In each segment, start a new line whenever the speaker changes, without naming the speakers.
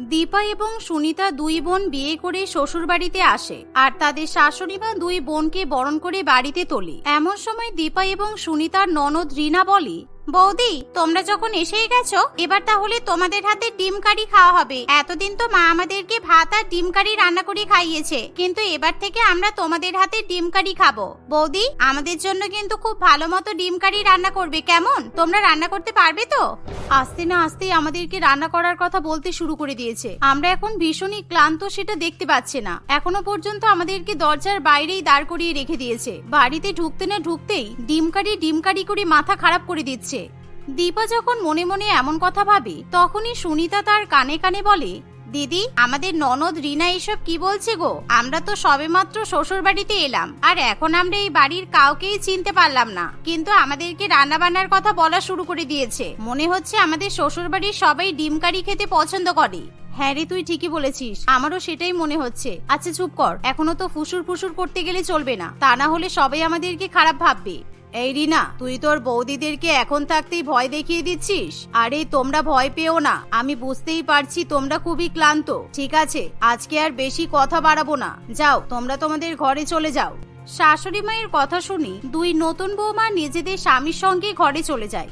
দীপা এবং সুনিতা দুই বোন বিয়ে করে শ্বশুরবাড়িতে আসে আর তাদের শাশুড়ি মা দুই বোনকে বরণ করে বাড়িতে তোলে। এমন সময় দীপা এবং সুনিতার ননদ রীনা বলে বৌদি, তোমরা যখন এসেই গেছো, এবার তাহলে তোমাদের হাতে ডিম কারি খাওয়া হবে। এতদিন তো মা আমাদেরকে ভাত আর ডিম কারি রান্না করে খাইয়েছে, কিন্তু এবার থেকে আমরা তোমাদের হাতে ডিম কারি খাব। বৌদি, আমাদের জন্য কিন্তু খুব ভালো মতো ডিম কারি রান্না করবে, কেমন? তোমরা রান্না করতে পারবে তো? আস্তে না আস্তে আমাদেরকে রান্না করার কথা বলতে শুরু করে দিয়েছে। আমরা এখন ভীষণই ক্লান্ত, সেটা দেখতে পাচ্ছি না। এখনও পর্যন্ত আমাদেরকে দরজার বাইরেই দাঁড় করিয়ে রেখে দিয়েছে। বাড়িতে ঢুকতে না ঢুকতেই ডিম কারি ডিমকারি ডিমকারি করে মাথা খারাপ করে দিচ্ছে। দীপা যখন মনে মনে এমন কথা ভাবে, তখনই সুনিতা তার কানে কানে বলে, দিদি, আমাদের ননদ রিনা এসব কি বলছে গো? আমরা তো সবেমাত্র শ্বশুর বাড়িতে এলাম, আর এখন আমরা এই বাড়ির কাউকেই চিনতে পারলাম না। কিন্তু আমাদেরকে রান্না বান্নার কথা বলা শুরু করে দিয়েছে। মনে হচ্ছে আমাদের শ্বশুর বাড়ির সবাই ডিম কারি খেতে পছন্দ করে। হ্যাঁ রে, তুই ঠিকই বলেছিস। আমারও সেটাই মনে হচ্ছে। আচ্ছা চুপ কর। এখনও তো ফুসুর ফুসুর করতে গেলে চলবে না। তা না হলে সবাই আমাদেরকে খারাপ ভাববে। এই রিনা, তুই তোর বৌদিদেরকে এখন থাকতেই ভয় দেখিয়ে দিচ্ছিস? আরে, তোমরা ভয় পেও না। আমি বুঝতেই পারছি তোমরা খুবই ক্লান্ত। ঠিক আছে, আজকে আর বেশি কথা বাড়াবো না। যাও, তোমরা তোমাদের ঘরে চলে যাও। শাশুড়ি মায়ের কথা শুনি দুই নতুন বৌমা নিজেদের স্বামীর সঙ্গে ঘরে চলে যায়।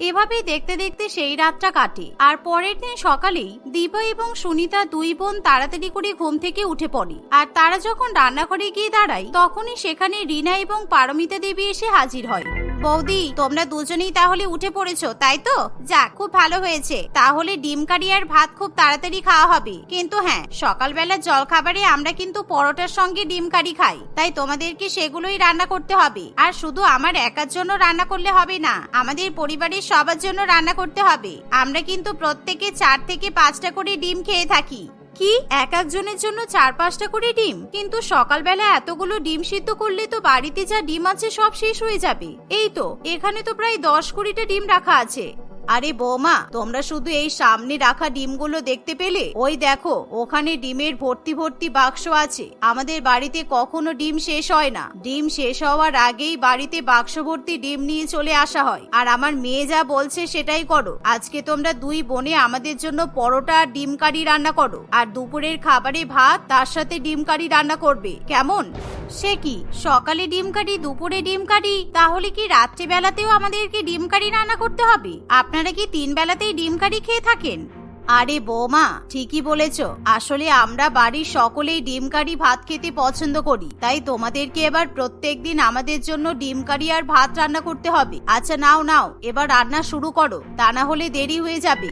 এভাবেই দেখতে দেখতে সেই রাতটা কাটে। আর পরের দিন সকালেই দীপা এবং সুনিতা দুই বোন তাড়াতাড়ি করে ঘুম থেকে উঠে পড়ে। আর তারা যখন রান্নাঘরে গিয়ে দাঁড়ায়, তখনই সেখানে রিনা এবং পারমিতা দেবী এসে হাজির হয়। বৌদি, তোমরা দুজনেই তাহলে উঠে পড়েছো, তাই তো? যাক খুব ভালো হয়েছে। তাহলে ডিম কারি আর ভাত খুব তাড়াতাড়ি খাওয়া হবে। কিন্তু হ্যাঁ সকালবেলা জল খাবারে আমরা কিন্তু পরোটার সঙ্গে ডিম কারি খাই। তাই তোমাদেরকে সেগুলোই রান্না করতে হবে। আর শুধু আমার একার জন্য রান্না করলে হবে না, আমাদের পরিবারের সবার জন্য রান্না করতে হবে। আমরা কিন্তু প্রত্যেকে চার থেকে পাঁচটা করে ডিম খেয়ে থাকি। কি? এক একজনের জন্য চার পাঁচটা করে ডিম। কিন্তু সকালবেলা এতগুলো ডিম সিদ্ধ করলে তো বাড়িতে যা ডিম আছে সব শেষ হয়ে যাবে। এই তো, এখানে তো প্রায় দশ কুড়িটা ডিম রাখা আছে। আরে বৌমা, তোমরা শুধু এই সামনে রাখা ডিমগুলো দেখতে পেলে? ওই দেখো, ওখানে ডিমের ভর্তি ভর্তি বাক্স আছে। আমাদের বাড়িতে কখনো ডিম শেষ হয় না। ডিম শেষ হওয়ার আগেই বাড়িতে বাক্স ভর্তি ডিম নিয়ে চলে আসা হয়। আর আমার মেয়ে যা বলছে সেটাই করো। আজকে তোমরা দুই বোনে আমাদের জন্য পরোটা আর ডিম কারি রান্না করো। আর দুপুরের খাবারে ভাত, তার সাথে ডিম কারি রান্না করবে। কেমন? সে কি, সকালে ডিম কারি, দুপুরে ডিম কারি? তাহলে কি রাত্রিবেলাতেও আমাদেরকে ডিম কারি রান্না করতে হবে? আপনারা কি তিন বেলাতেই ডিম কারি খেয়ে থাকেন? আরে বৌমা, ঠিকই বলেছ। আসলে আমরা বাড়ির সকলেই ডিম কারি ভাত খেতে পছন্দ করি। তাই তোমাদেরকে এবার প্রত্যেক দিন আমাদের জন্য ডিম কারি আর ভাত রান্না করতে হবে। আচ্ছা নাও নাও, এবার রান্না শুরু করো। তা না হলে দেরি হয়ে যাবে।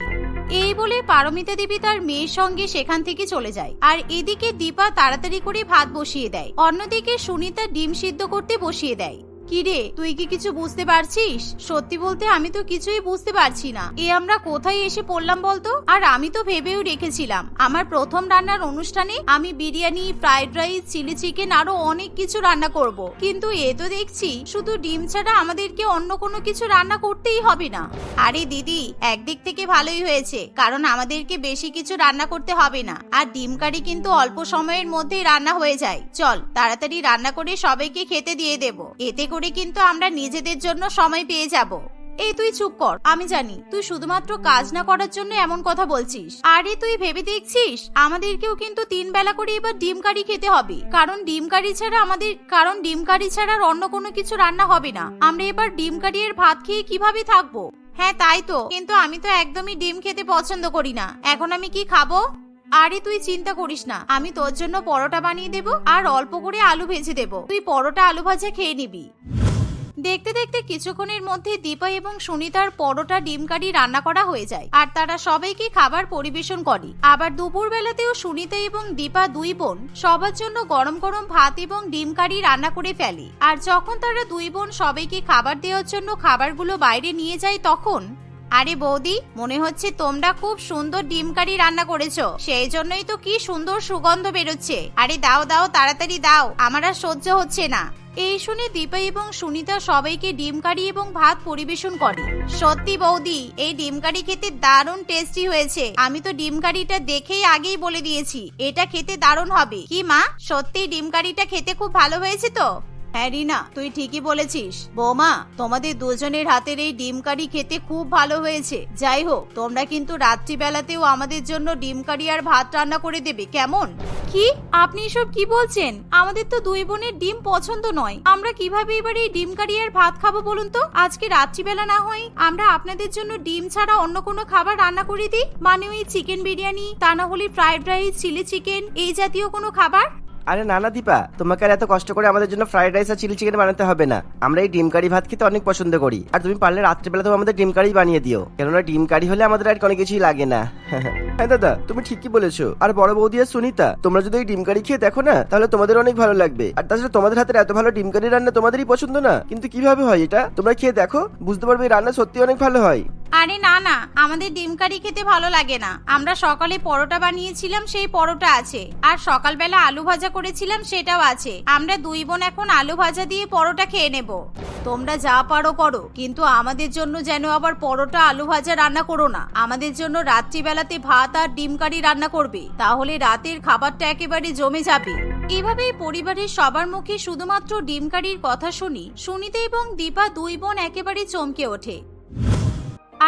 এই বলে পারমিতা দেবী তার মেয়ের সঙ্গে সেখান থেকে চলে যায়। আর এদিকে দীপা তাড়াতাড়ি করে ভাত বসিয়ে দেয়। অন্যদিকে সুনিতা ডিম সিদ্ধ করতে বসিয়ে দেয়। কিরে তুই কি কিছু বুঝতে পারছিস? সত্যি বলতে আমি তো কিছুই বুঝতে পারছি না। এ আমরা কোথায় এসে পড়লাম বলতো? আর আমি তো ভেবেও রেখেছিলাম। আমার প্রথম রান্নার অনুষ্ঠানে আমি biryani, fried rice, chilli chicken আরও অনেক কিছু রান্না করব। কিন্তু এ তো দেখছি শুধু ডিম ছাড়া আমাদেরকে অন্য কোনো কিছু রান্না করতেই হবে না। আরে দিদি, একদিক থেকে ভালোই হয়েছে, কারণ আমাদেরকে বেশি কিছু রান্না করতে হবে না। আর ডিম কারি কিন্তু অল্প সময়ের মধ্যেই রান্না হয়ে যায়। চল, তাড়াতাড়ি রান্না করে সবাইকে খেতে দিয়ে দেব। এতে করে কিন্তু আমরা নিজেদের জন্য সময় পেয়ে যাব। এই তুই চুপ কর, আমি জানি, তুই শুধুমাত্র কাজ না করার জন্য এমন কথা বলছিস। আরে তুই ভেবে দেখছিস? আমাদেরকেও কিন্তু তিন বেলা করে এবার ডিম কারি খেতে হবে। কারণ ডিম কারি ছাড়া আমাদের, কারণ ডিম কারি ছাড়া আর অন্য কোনো কিছু রান্না হবে না। আমরা এবার ডিম কারি এর ভাত খেয়ে কীভাবে থাকব? হ্যাঁ তাই তো। কিন্তু আমি তো একদমই ডিম খেতে পছন্দ করি না। এখন আমি কি খাব? আরে তুই চিন্তা করিস না, আমি তোর জন্য পরোটা বানিয়ে দেব আর অল্প করে আলু ভেজে দেব। তুই পরোটা আলু ভাজা খেয়ে নিবি। দেখতে দেখতে কিছুক্ষণের মধ্যে দীপা এবং সুনিতার পরোটা ডিম কারি রান্না করা হয়ে যায়, আর তারা সবাইকে খাবার পরিবেশন করে। আবার দুপুর বেলাতেও সুনিতা এবং দীপা দুই বোন সবার জন্য গরম গরম ভাত এবং ডিম কারি রান্না করে ফেলে। আর যখন তারা দুই বোন সবাইকে খাবার দেওয়ার জন্য খাবারগুলো বাইরে নিয়ে যায়, তখন আরে বৌদি, মনে হচ্ছে তোমরা খুব সুন্দর ডিম কারি রান্না করেছ। সেই জন্যই তো কি সুন্দর সুগন্ধ বেরোচ্ছে। আরে দাও দাও, তাড়াতাড়ি দাও, আমার আর সহ্য হচ্ছে না। এই শুনে দীপা এবং সুনিতা সবাইকে ডিম কারি এবং ভাত পরিবেশন করে। সত্যি বৌদি, এই ডিম কারি খেতে দারুণ টেস্টি হয়েছে। আমি তো ডিম কারিটা দেখেই আগেই বলে দিয়েছি, এটা খেতে দারুণ হবে। কি মা সত্যি ডিম কারিটা খেতে খুব ভালো হয়েছে তো? হ্যাঁ রিনা, তুই ঠিকই বলেছিস। বৌমা, তোমাদের দুজনের হাতের এই ডিম কারি খেতে খুব ভালো হয়েছে। যাই হোক, তোমরা কিন্তু রাত্রিবেলাতেও আমাদের জন্য ডিম কারি আর ভাত রান্না করে দেবে, কেমন? কি? আপনি এসব কি বলছেন? আমাদের তো দুই বোনের ডিম পছন্দ নয়। আমরা কীভাবে এবার এই ডিম কারি আর ভাত খাব বলুন তো? আজকে রাত্রিবেলা না হয় আমরা আপনাদের জন্য ডিম ছাড়া অন্য কোনো খাবার রান্না করে দিই? মানে ওই চিকেন বিরিয়ানি, তা না হলে ফ্রাইড রাইস, চিলি চিকেন, এই জাতীয় কোনো খাবার?
আরে না না, দীপা, তোমাকে আর এত কষ্ট করে আমাদের জন্য ফ্রাইড রাইস আর চিলি চিকেন বানাতে হবে না। আমরা এই ডিম কারি ভাত খেতে অনেক পছন্দ করি। আর তুমি পারলে রাত্রিবেলাতেও আমাদের ডিম কারি বানিয়ে দিও। কেননা ডিম কারি হলে আমাদের আর কোনো কিছুই লাগে না। হ্যাঁ দাদা, তুমি ঠিকই বলেছ। আর বড় বৌদি আর সুনিতা, তোমরা যদি এই ডিম কারি খেয়ে দেখো না, তাহলে তোমাদের অনেক ভালো লাগবে। আর তাছাড়া তোমাদের হাতের এত ভালো ডিম কারি রান্না তোমাদেরই পছন্দ না? কিন্তু কীভাবে হয় এটা? তোমরা খেয়ে দেখো, বুঝতে পারবে রান্না সত্যি অনেক ভালো হয়।
আরে না না, আমাদের ডিম কারি খেতে ভালো লাগে না। আমরা সকালে পরোটা বানিয়েছিলাম, সেই পরোটা আছে। আর সকালবেলা আলু ভাজা করেছিলাম, সেটাও আছে। আমরা দুই বোন এখন আলু ভাজা দিয়ে পরোটা খেয়ে নেব। তোমরা যা পারো করো, কিন্তু আমাদের জন্য যেন আবার পরোটা, আলু ভাজা রান্না করো না। আমাদের জন্য রাত্রিবেলাতে ভাত আর ডিম কারি রান্না করবে। তাহলে রাতের খাবারটা একেবারে জমে যাবে। এভাবেই পরিবারের সবার মুখে শুধুমাত্র ডিম কারির কথা শুনি, সুনিতা এবং দীপা দুই বোন একেবারে চমকে ওঠে।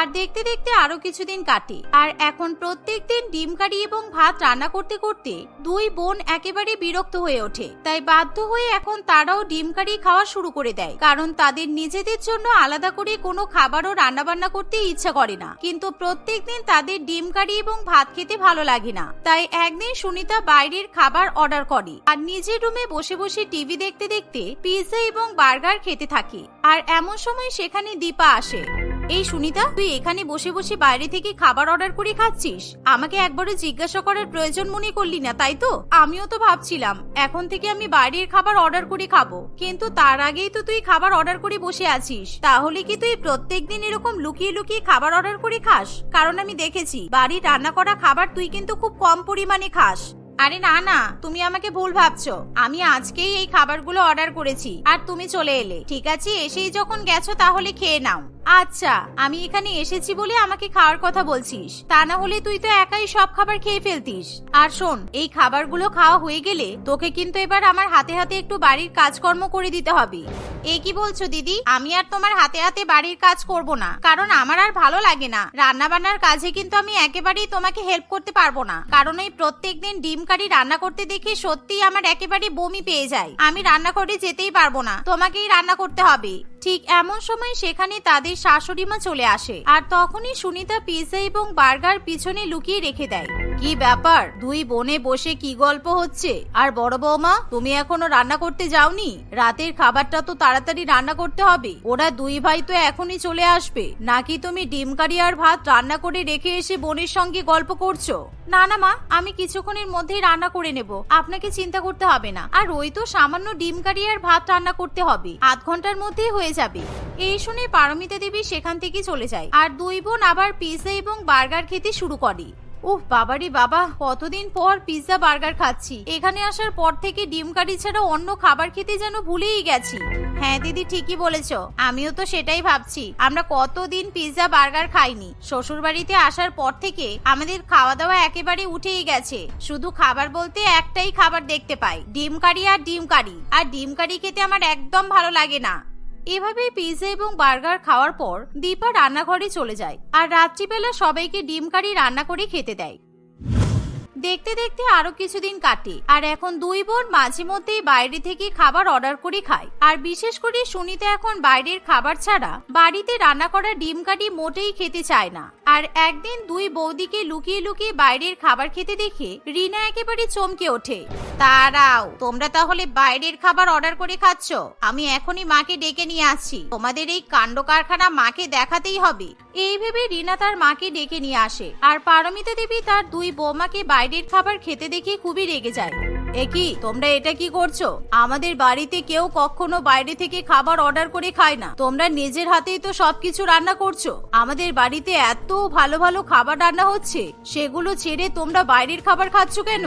আর দেখতে দেখতে আরও কিছুদিন কাটে। আর এখন প্রত্যেক দিন ডিম কারি এবং ভাত রান্না করতে করতে দুই বোন একেবারে বিরক্ত হয়ে ওঠে। তাই বাধ্য হয়ে এখন তারাও ডিম কারি খাওয়া শুরু করে দেয়। কারণ তাদের নিজেদের জন্য আলাদা করে কোনো খাবারও রান্না বান্না করতে ইচ্ছা করে না। কিন্তু প্রত্যেক দিন তাদের ডিম কারি এবং ভাত খেতে ভালো লাগে না। তাই একদিন সুনিতা বাইরের খাবার অর্ডার করে আর নিজের রুমে বসে বসে টিভি দেখতে দেখতে পিৎজা এবং বার্গার খেতে থাকে। আর এমন সময় সেখানে দীপা আসে। এই সুনিতা, তুই এখানে বসে বসে বাইরে থেকে খাবার অর্ডার করে খাচ্ছিস? আমাকে একবারও জিজ্ঞাসা করার প্রয়োজন মনে করলি না, তাই তো? আমিও তো ভাবছিলাম, এখন থেকে আমি বাইরের খাবার অর্ডার করে খাব। কিন্তু তার আগেই তো তুই খাবার অর্ডার করে বসে আছিস। তাহলে কি তুই প্রত্যেক দিন এরকম লুকিয়ে লুকিয়ে খাবার অর্ডার করে খাস? কারণ আমি দেখেছি, বাড়ির রান্না করা খাবার তুই কিন্তু খুব কম পরিমাণে খাস। আরে না না, তুমি আমাকে ভুল ভাবছ। আমি আজকেই এই খাবারগুলো অর্ডার করেছি, আর তুমি চলে এলে, ঠিক আছে? এসেই যখন গেছো তাহলে খেয়ে নাও। আচ্ছা আমি এখানে এসেছি বলে আমাকে খাওয়ার কথা বলছিস। তা না হলে তুই তো একাই সব খাবার খেয়ে ফেলতিস। আর শোন, এই খাবারগুলো খাওয়া হয়ে গেলে তোকে কিন্তু এবার আমার হাতে হাতে একটু বাড়ির কাজকর্ম করে দিতে হবে। এ কি বলছো দিদি? আমি আর তোমার হাতে হাতে বাড়ির কাজ করব না, কারণ আমার আর ভালো লাগে না। রান্না বান্নার কাজে কিন্তু আমি একেবারেই তোমাকে হেল্প করতে পারব না, কারণ ওই প্রত্যেকদিন ডিম কারি রান্না করতে দেখে সত্যি আমার একেবারে বমি পেয়ে যায়। আমি রান্নাঘরে যেতেই পারব না। তোমাকেই রান্না করতে হবে। ঠিক এমন সময় সেখানে তাদের শাশুড়ি মা চলে আসে আর তখনই সুনিতা পিৎজা এবং বার্গার পিছনে লুকিয়ে রেখে দেয়। কি ব্যাপার? দুই বোনে বসে কি গল্প হচ্ছে? আর বড় বৌমা, তুমি এখনও রান্না করতে যাওনি? রাতের খাবারটা তো তাড়াতাড়ি রান্না করতে হবে। ওরা দুই ভাই তো এখনই চলে আসবে। নাকি তুমি ডিম কারি আর ভাত রান্না করে রেখে এসে বোনের সঙ্গে গল্প করছ? না না মা, আমি কিছুক্ষণের মধ্যেই রান্না করে নেব। আপনাকে চিন্তা করতে হবে না। আর ওই তো সামান্য ডিম কারি আর ভাত রান্না করতে হবে। আধ ঘণ্টার মধ্যেই হয়ে যাবে? এই শুনে পারমিতা দেবী সেখান থেকে চলে যায়। আর দুই বোন আবার পিৎজা এবং বার্গার খেতে শুরু করে। উফ, বাবারি বাবা, কতদিন পর পিৎজা বার্গার খাচ্ছি। এখানে আসার পর থেকে ডিম কারি ছাড়া অন্য খাবার খেতে যেন ভুলেই গেছি। হ্যাঁ দিদি, ঠিকই বলেছ। আমিও তো সেটাই ভাবছি। আমরা কতদিন পিৎজা বার্গার খাইনি। শ্বশুর বাড়িতে আসার পর থেকে আমাদের খাওয়া দাওয়া একেবারে উঠেই গেছে। শুধু খাবার বলতে একটাই খাবার দেখতে পাই। ডিম কারি আর ডিম কারি। আর ডিম কারি খেতে আমার একদম ভালো লাগে না। এভাবেই পিৎজা এবং বার্গার খাওয়ার পর দীপা রান্নাঘরে চলে যায় আর রাত্রিবেলা সবাইকে ডিম কারি রান্না করে খেতে দেয়। দেখতে দেখতে আরও কিছুদিন কাটে আর এখন দুই বোন মাঝে মধ্যেই বাইরে থেকে খাবার অর্ডার করে খায়। আর বিশেষ করে সুনিতা এখন বাইরের খাবার ছাড়া বাড়িতে রান্না করা ডিম কাটি মোটেই খেতে চায় না। আর একদিন দুই বৌদিকে লুকিয়ে লুকিয়ে বাইরের খাবার খেতে দেখে রিনা একেবারে চমকে ওঠে। তারাও তোমরা তাহলে বাইরের খাবার অর্ডার করে খাচ্ছ। আমি এখনই মাকে ডেকে নিয়ে আসছি। তোমাদের এই কাণ্ড কারখানা মাকে দেখাতেই হবে। এই ভেবে রিনা তার মাকে ডেকে নিয়ে আসে। আর পারমিতা দেবী তার দুই বৌমাকে বাইরের খাবার খেতে দেখে খুবই রেগে যায়। একি তোমরা এটা কি করছ? আমাদের বাড়িতে কেউ কখনো বাইরে থেকে খাবার অর্ডার করে খায় না। তোমরা নিজের হাতেই তো সবকিছু রান্না করছ। আমাদের বাড়িতে এত ভালো ভালো খাবার রান্না হচ্ছে, সেগুলো ছেড়ে তোমরা বাইরের খাবার খাচ্ছ কেন?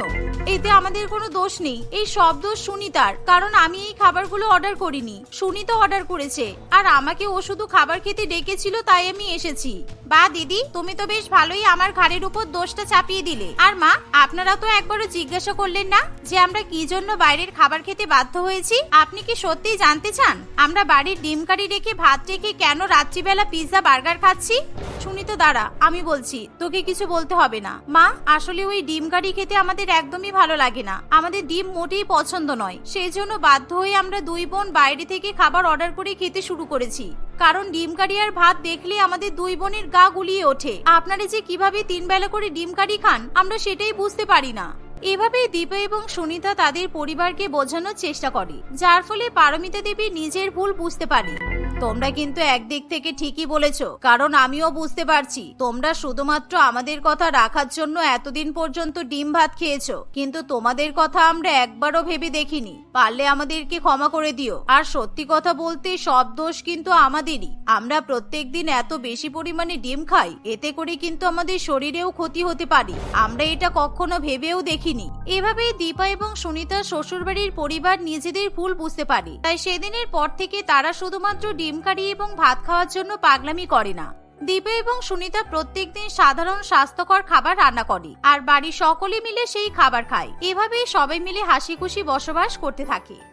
এতে আমাদের কোনো দোষ নেই। এই সব দোষ সুনিতার, কারণ আমি এই খাবারগুলো অর্ডার করিনি। সুনিতা অর্ডার করেছে, আর আমাকে ও শুধু খাবার খেতে ডেকেছিল, তাই আমি এসেছি। বা দিদি, তুমি তো বেশ ভালোই আমার ঘাড়ের উপর দোষটা চাপিয়ে দিলে। আর মা, আপনারা তো একবারও জিজ্ঞাসা করলেন না যে আমরা কি জন্য বাইরের খাবার খেতে বাধ্য হয়েছি? আপনি কি সত্যিই জানতে চান? আমরা বাড়ির ডিম কারি রেখে ভাত রেখে কেন রাত্রিবেলা পিৎজা, বার্গার খাচ্ছি? শুনি তো, দাঁড়া, আমি বলছি, তোকে কিছু বলতে হবে না। মা, আসলে ওই ডিম কারি খেতে আমাদের একদমই ভালো লাগে না। আমাদের ডিম মোটেই পছন্দ নয়। সেই জন্য বাধ্য হয়ে আমরা দুই বোন বাইরে থেকে খাবার অর্ডার করে খেতে শুরু করেছি। কারণ ডিম কারি আর ভাত দেখলে আমাদের দুই বোনের গা গুলিয়ে ওঠে। আপনারা যে কীভাবে তিন বেলা করে ডিম কারি খান, আমরা সেটাই বুঝতে পারি না। এভাবেই দীপা এবং সুনিতা তাদের পরিবারকে বোঝানোর চেষ্টা করে, যার ফলে পারমিতা দেবী নিজের ভুল বুঝতে পারে তোমরা কিন্তু একদিক থেকে ঠিকই বলেছ, কারণ আমিও বুঝতে পারছি, তোমরা শুধুমাত্র আমাদের কথা রাখার জন্য এতদিন পর্যন্ত ডিম ভাত খেয়েছো, কিন্তু তোমাদের কথা আমরা একবারও ভেবে দেখিনি। পারলে আমাদেরকে ক্ষমা করে দিও। আর সত্যি কথা বলতে সব দোষ কিন্তু আমাদেরই। আমরা প্রত্যেক দিন এত বেশি পরিমাণে ডিম খাই, এতে করে কিন্তু আমাদের শরীরেও ক্ষতি হতে পারে। আমরা এটা কখনো ভেবেও দেখিনি এভাবেই দীপা এবং সুনিতা শ্বশুরবাড়ির পরিবার নিজেদের ভুল বুঝতে পারে। তাই সেদিনের পর থেকে তারা শুধুমাত্র ডিম কারি এবং ভাত খাওয়ার জন্য পাগলামি করে না। দীপা এবং সুনিতা প্রত্যেক দিন সাধারণ স্বাস্থ্যকর খাবার রান্না করে আর বাড়ি সকলে মিলে সেই খাবার খায়। এভাবেই সবাই মিলে হাসি খুশি বসবাস করতে থাকে।